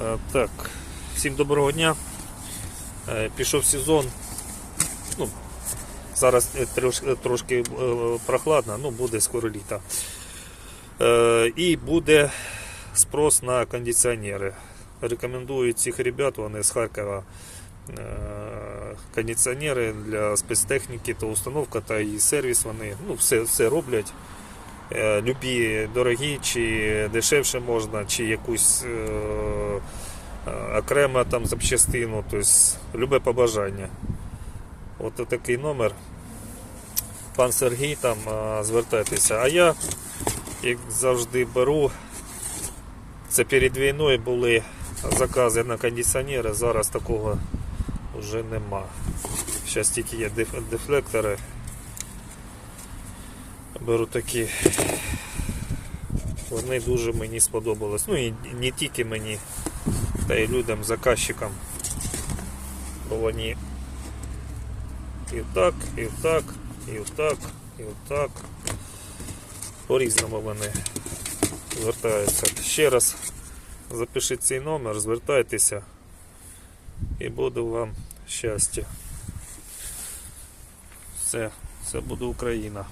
Е, Так, всім доброго дня. Е, Пішов сезон. Ну, зараз е, трошки прохладно, ну буде скоро літо. Е, І буде спрос на кондиціонери. Рекомендую цих ребят, вони з Харкова. Кондиціонери для спецтехніки, то установка, та і сервіс. Вони ну, все, все роблять. Е, Любі дорогі, чи дешевше можна, чи якусь е, е, окремо там запчастину, тобто любе побажання. От такий номер. Пан Сергій там звертайтеся. А я, як завжди, беру. Це перед війною були закази на кондиціонери, зараз такого вже нема. Зараз тільки є дефлектори. Беру такі. Вони дуже мені сподобались. Ну і не тільки мені, та й людям, заказчикам. Бо вони і так, і так, і так, і так. По-різному вони звертаються. Ще раз запишіть цей номер, звертайтеся і буде вам щастя. Все, це буде Україна.